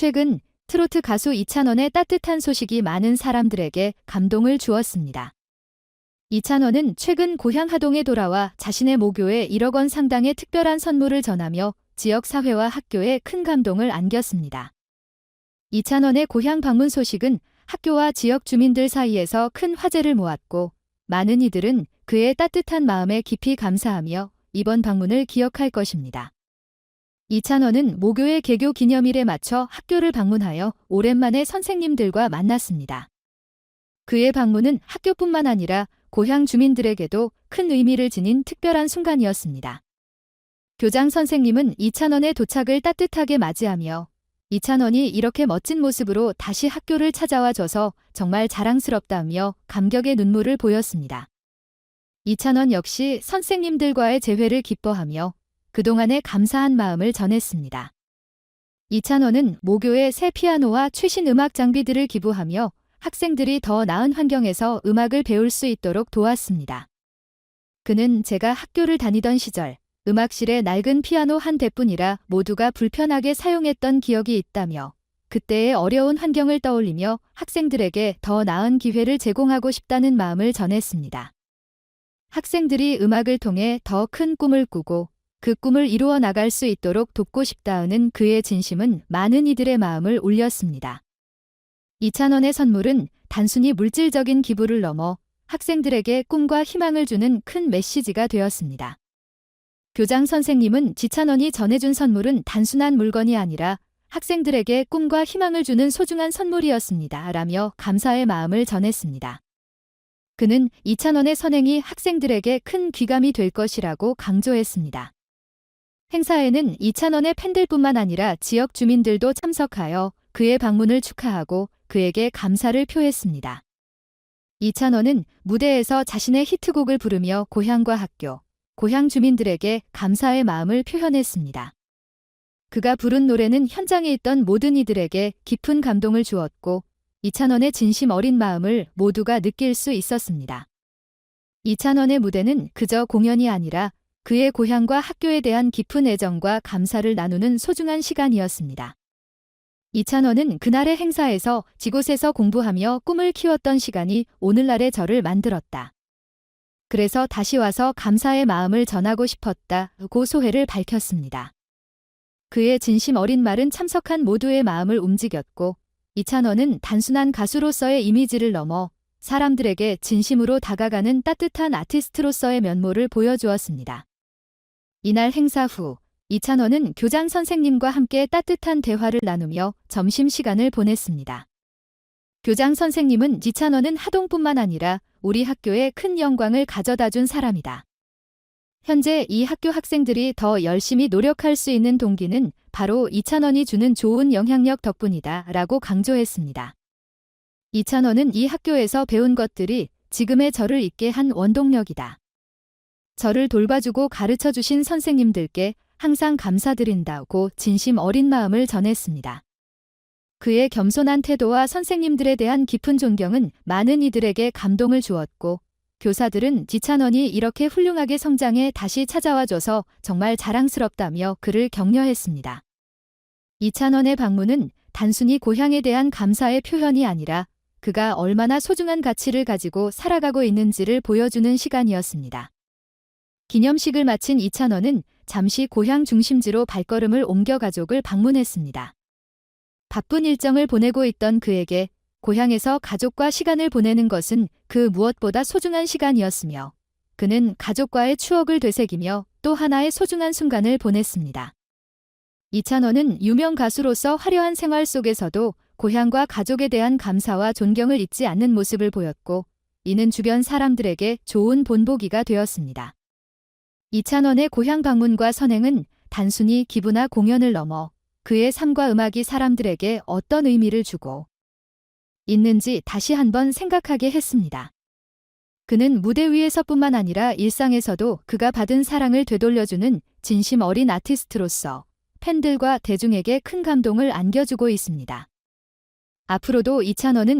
최근 트로트 가수 이찬원의 따뜻한 소식이 많은 사람들에게 감동을 주었습니다. 이찬원은 최근 고향 하동에 돌아와 자신의 모교에 1억 원 상당의 특별한 선물을 전하며 지역 사회와 학교에 큰 감동을 안겼습니다. 이찬원의 고향 방문 소식은 학교와 지역 주민들 사이에서 큰 화제를 모았고 많은 이들은 그의 따뜻한 마음에 깊이 감사하며 이번 방문을 기억할 것입니다. 이찬원은 모교의 개교 기념일에 맞춰 학교를 방문하여 오랜만에 선생님들과 만났습니다. 그의 방문은 학교뿐만 아니라 고향 주민들에게도 큰 의미를 지닌 특별한 순간이었습니다. 교장 선생님은 이찬원의 도착을 따뜻하게 맞이하며 이찬원이 이렇게 멋진 모습으로 다시 학교를 찾아와 줘서 정말 자랑스럽다며 감격의 눈물을 보였습니다. 이찬원 역시 선생님들과의 재회를 기뻐하며 그동안의 감사한 마음을 전했습니다. 이찬원은 모교에 새 피아노와 최신 음악 장비들을 기부하며 학생들이 더 나은 환경에서 음악을 배울 수 있도록 도왔습니다. 그는 제가 학교를 다니던 시절 음악실에 낡은 피아노 한 대뿐이라 모두가 불편하게 사용했던 기억이 있다며 그때의 어려운 환경을 떠올리며 학생들에게 더 나은 기회를 제공하고 싶다는 마음을 전했습니다. 학생들이 음악을 통해 더 큰 꿈을 꾸고 그 꿈을 이루어 나갈 수 있도록 돕고 싶다는 그의 진심은 많은 이들의 마음을 울렸습니다. 이찬원의 선물은 단순히 물질적인 기부를 넘어 학생들에게 꿈과 희망을 주는 큰 메시지가 되었습니다. 교장 선생님은 지찬원이 전해준 선물은 단순한 물건이 아니라 학생들에게 꿈과 희망을 주는 소중한 선물이었습니다. 라며 감사의 마음을 전했습니다. 그는 이찬원의 선행이 학생들에게 큰 귀감이 될 것이라고 강조했습니다. 행사에는 이찬원의 팬들뿐만 아니라 지역 주민들도 참석하여 그의 방문을 축하하고 그에게 감사를 표했습니다. 이찬원은 무대에서 자신의 히트곡을 부르며 고향과 학교, 고향 주민들에게 감사의 마음을 표현했습니다. 그가 부른 노래는 현장에 있던 모든 이들에게 깊은 감동을 주었고 이찬원의 진심 어린 마음을 모두가 느낄 수 있었습니다. 이찬원의 무대는 그저 공연이 아니라 그의 고향과 학교에 대한 깊은 애정과 감사를 나누는 소중한 시간이었습니다. 이찬원은 그날의 행사에서 지곳에서 공부하며 꿈을 키웠던 시간이 오늘날의 저를 만들었다. 그래서 다시 와서 감사의 마음을 전하고 싶었다 고 소회를 밝혔습니다. 그의 진심 어린 말은 참석한 모두의 마음을 움직였고 이찬원은 단순한 가수로서의 이미지를 넘어 사람들에게 진심으로 다가가는 따뜻한 아티스트로서의 면모를 보여주었습니다. 이날 행사 후 이찬원은 교장 선생님과 함께 따뜻한 대화를 나누며 점심시간을 보냈습니다. 교장 선생님은 이찬원은 하동뿐만 아니라 우리 학교에 큰 영광을 가져다 준 사람이다. 현재 이 학교 학생들이 더 열심히 노력할 수 있는 동기는 바로 이찬원이 주는 좋은 영향력 덕분이다 라고 강조했습니다. 이찬원은 이 학교에서 배운 것들이 지금의 저를 있게 한 원동력이다. 저를 돌봐주고 가르쳐 주신 선생님들께 항상 감사드린다고 진심 어린 마음을 전했습니다. 그의 겸손한 태도와 선생님들에 대한 깊은 존경은 많은 이들에게 감동을 주었고 교사들은 지찬원이 이렇게 훌륭하게 성장해 다시 찾아와줘서 정말 자랑스럽다며 그를 격려했습니다. 이찬원의 방문은 단순히 고향에 대한 감사의 표현이 아니라 그가 얼마나 소중한 가치를 가지고 살아가고 있는지를 보여주는 시간이었습니다. 기념식을 마친 이찬원은 잠시 고향 중심지로 발걸음을 옮겨 가족을 방문했습니다. 바쁜 일정을 보내고 있던 그에게 고향에서 가족과 시간을 보내는 것은 그 무엇보다 소중한 시간이었으며 그는 가족과의 추억을 되새기며 또 하나의 소중한 순간을 보냈습니다. 이찬원은 유명 가수로서 화려한 생활 속에서도 고향과 가족에 대한 감사와 존경을 잊지 않는 모습을 보였고 이는 주변 사람들에게 좋은 본보기가 되었습니다. 이찬원의 고향 방문과 선행은 단순히 기부나 공연을 넘어 그의 삶과 음악이 사람들에게 어떤 의미를 주고 있는지 다시 한번 생각하게 했습니다. 그는 무대 위에서뿐만 아니라 일상에서도 그가 받은 사랑을 되돌려주는 진심 어린 아티스트로서 팬들과 대중에게 큰 감동을 안겨주고 있습니다. 앞으로도 이찬원은